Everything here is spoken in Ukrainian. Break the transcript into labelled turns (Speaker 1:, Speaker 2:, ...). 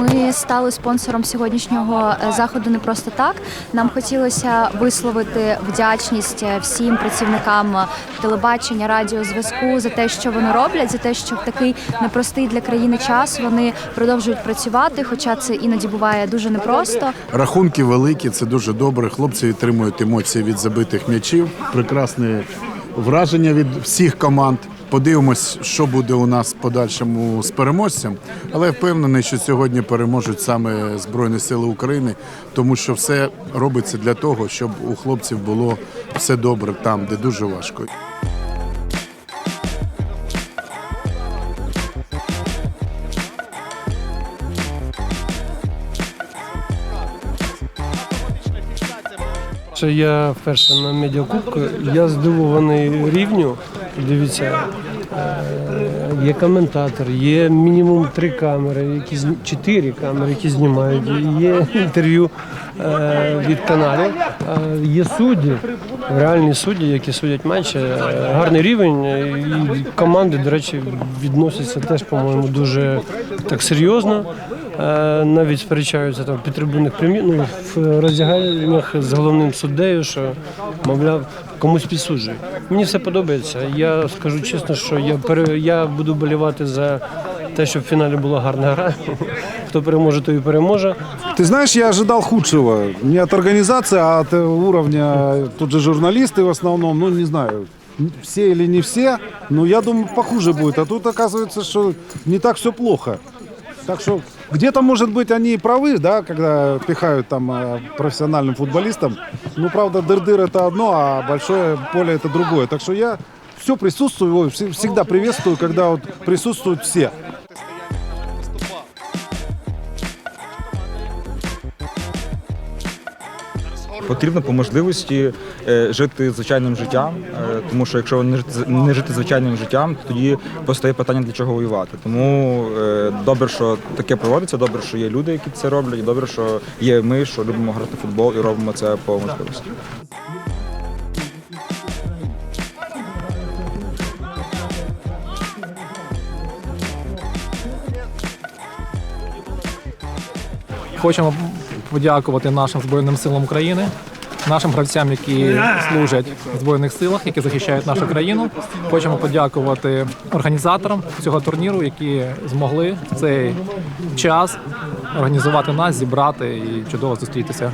Speaker 1: Ми стали спонсором сьогоднішнього е, заходу не просто так. Нам хотілося висловити вдячність е, всім працівникам е, телебачення, радіозв'язку за те, що вони роблять, за те, що в такий непростий для країни час вони продовжують працювати, хоча це іноді буває дуже непросто.
Speaker 2: Рахунки великі, це дуже добре. Хлопці отримують емоції від забитих м'ячів. Прекрасне враження від всіх команд. Подивимось, що буде у нас в подальшому з переможцем. Але впевнений, що сьогодні переможуть саме Збройні Сили України, тому що все робиться для того, щоб у хлопців було все добре там, де дуже важко.
Speaker 3: Це я вперше на медіакубку. Я здивований рівню. Дивіться, е, є коментатор, є мінімум три камери, які чотири камери, які знімають. Є інтерв'ю е, від каналів. е, Є судді, реальні судді, які судять матчі. Гарний рівень. І команди, до речі, відносяться теж, по-моєму, дуже так серйозно. Навіть сперечаються там під трибунних примі... ну, в роздягальнях з головним суддею, що мовляв комусь підсуджують. Мені все подобається. Я скажу чесно, що я пере... я буду болівати за те, щоб в фіналі була гарна гра. Хто переможе, той і переможе.
Speaker 4: Ты знаешь, я ожидал худшего. Не от организации, а от э, уровня. Тут же журналисты в основном, ну не знаю, все или не все, но я думаю, похуже будет. А тут оказывается, что не так все плохо. Так что где-то, может быть, они и правы, да, когда пихают там э, профессиональным футболистам. Ну, правда, дыр-дыр это одно, а большое поле это другое. Так что я все присутствую, ой, вс- всегда приветствую, когда вот присутствуют все.
Speaker 5: Потрібно по можливості е, жити звичайним життям, е, тому що якщо не жити, звичайним життям, то тоді постає питання для чого воювати. Тому е, добре, що таке проводиться, добре, що є люди, які це роблять, і добре, що є ми, що любимо грати в футбол і робимо це по можливості.
Speaker 6: Хочемо подякувати нашим Збройним силам України, нашим гравцям, які служать в Збройних силах, які захищають нашу країну. Хочемо подякувати організаторам цього турніру, які змогли в цей час організувати нас, зібрати і чудово зустрітися.